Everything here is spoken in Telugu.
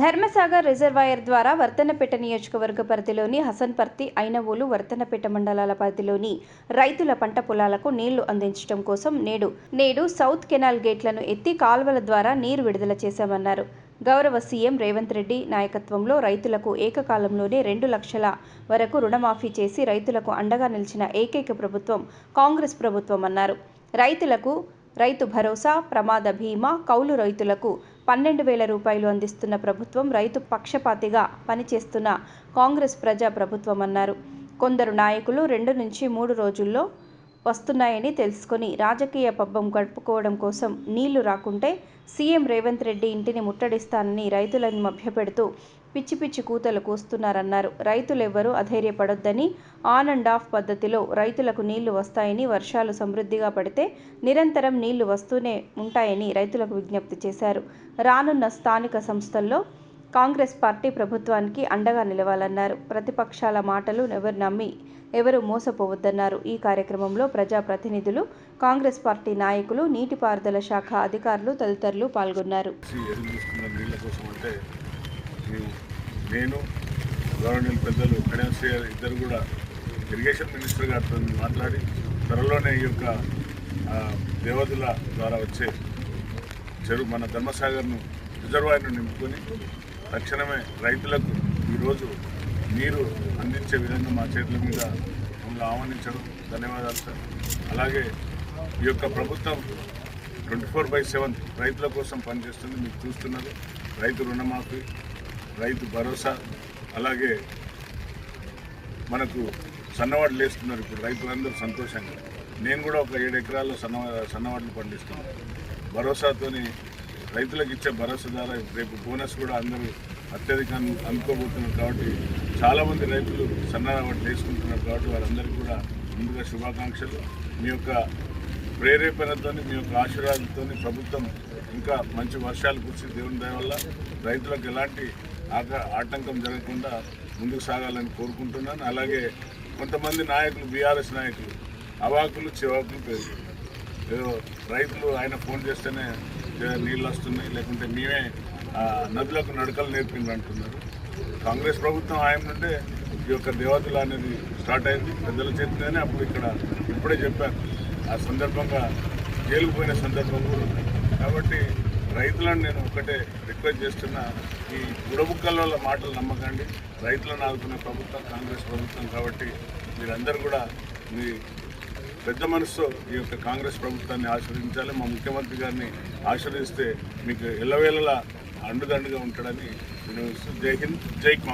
ధర్మసాగర్ రిజర్వాయర్ ద్వారా వర్తనపేట నియోజకవర్గ పరిధిలోని హసన్పర్తి ఐనవోలు వర్తనపేట మండలాల పరిధిలోని రైతుల పంట పొలాలకు నీళ్ళు అందించడం కోసం నేడు నేడు సౌత్ కెనాల్ గేట్లను ఎత్తి కాల్వల ద్వారా నీరు విడుదల చేశామన్నారు. గౌరవ సీఎం రేవంత్ రెడ్డి నాయకత్వంలో రైతులకు ఏకకాలంలోనే రెండు లక్షల వరకు రుణమాఫీ చేసి రైతులకు అండగా నిలిచిన ఏకైక ప్రభుత్వం కాంగ్రెస్ ప్రభుత్వం అన్నారు. రైతులకు రైతు భరోసా ప్రమాద బీమా కౌలు రైతులకు పన్నెండు వేల రూపాయలు అందిస్తున్న ప్రభుత్వం రైతు పక్షపాతిగా పనిచేస్తున్న కాంగ్రెస్ ప్రజా ప్రభుత్వం అన్నారు. కొందరు నాయకులు రెండు నుంచి మూడు రోజుల్లో వస్తున్నాయని తెలుసుకొని రాజకీయ పబ్బం గడుపుకోవడం కోసం నీళ్ళు రాకుంటే సీఎం రేవంత్ రెడ్డి ఇంటిని ముట్టడిస్తానని రైతులను మభ్యపెడుతూ పిచ్చి పిచ్చి కూతలు కూస్తున్నారన్నారు. రైతులెవ్వరూ అధైర్యపడొద్దని ఆన్ అండ్ ఆఫ్ పద్ధతిలో రైతులకు నీళ్ళు వస్తాయని వర్షాలు సమృద్ధిగా పడితే నిరంతరం నీళ్ళు వస్తూనే ఉంటాయని రైతులకు విజ్ఞప్తి చేశారు. రానున్న స్థానిక సంస్థల్లో కాంగ్రెస్ పార్టీ ప్రభుత్వానికి అండగా నిలవాలన్నారు. ప్రతిపక్షాల మాటలు ఎవరు నమ్మి ఎవరు మోసపోవద్దన్నారు. ఈ కార్యక్రమంలో ప్రజాప్రతినిధులు కాంగ్రెస్ పార్టీ నాయకులు నీటిపారుదల శాఖ అధికారులు తదితరులు పాల్గొన్నారు. నేను గవర్నమెంట్ పెద్దలు కడియం ఇద్దరు కూడా ఇరిగేషన్ మినిస్టర్ గారితో మాట్లాడి త్వరలోనే ఈ యొక్క దేవతల ద్వారా వచ్చే చెరువు మన ధర్మసాగర్ను రిజర్వాయర్ను నింపుకొని తక్షణమే రైతులకు ఈరోజు నీరు అందించే విధంగా మా చేతుల మీద మమ్మల్ని ఆహ్వానించడం ధన్యవాదాలు సార్. అలాగే ఈ యొక్క ప్రభుత్వం ట్వంటీ ఫోర్ బై సెవెన్ రైతుల కోసం పనిచేస్తుంది మీరు చూస్తున్నారు. రైతు రుణమాఫీ రైతు భరోసా అలాగే మనకు సన్నవాళ్ళు వేస్తున్నారు ఇప్పుడు రైతులందరూ సంతోషంగా. నేను కూడా ఒక ఏడు ఎకరాల్లో సన్న సన్నవాళ్ళు పండిస్తున్నాను. భరోసాతోని రైతులకు ఇచ్చే భరోసా ద్వారా రేపు బోనస్ కూడా అందరూ అత్యధికంగా అందుకోబోతున్నారు కాబట్టి చాలామంది రైతులు సన్నవాళ్ళు వేసుకుంటున్నారు కాబట్టి వారందరికీ కూడా ముందుగా శుభాకాంక్షలు. మీ యొక్క ప్రేరేపణతో మీ యొక్క ఆశీర్వాదంతో ప్రభుత్వం ఇంకా మంచి వర్షాలు కురిసి దేవుని దయవల్ల రైతులకు ఎలాంటి ఆక ఆటంకం జరగకుండా ముందుకు సాగాలని కోరుకుంటున్నాను. అలాగే కొంతమంది నాయకులు బీఆర్ఎస్ నాయకులు అవాకులు చివాకులు పెరుగుతున్నారు ఏదో రైతులు ఆయన ఫోన్ చేస్తేనే నీళ్ళు వస్తున్నాయి లేకుంటే మేమే ఆ, నదులకు నడకలు నేర్పింది అంటున్నారు. కాంగ్రెస్ ప్రభుత్వం ఆయన నుండే ఈ యొక్క దేవతలు అనేది స్టార్ట్ అయింది. పెద్దల చేతిలోనే అప్పుడు ఇక్కడ ఇప్పుడే చెప్పారు. ఆ సందర్భంగా జైలుకు పోయిన సందర్భం కూడా ఉంది. కాబట్టి రైతులను నేను ఒకటే రిక్వెస్ట్ చేస్తున్నా ఈ గుడబుక్కల మాటలు నమ్మకండి. రైతులను ఆదుకునే ప్రభుత్వం కాంగ్రెస్ ప్రభుత్వం కాబట్టి మీరందరూ కూడా మీ పెద్ద మనసుతో ఈ యొక్క కాంగ్రెస్ ప్రభుత్వాన్ని ఆశీర్వదించాలి మా ముఖ్యమంత్రి గారిని ఆశీర్వదిస్తే మీకు ఎల్లవేళలా అండుదండుగా ఉంటాడని నేను జై హింద్ జై కాంగ్రెస్.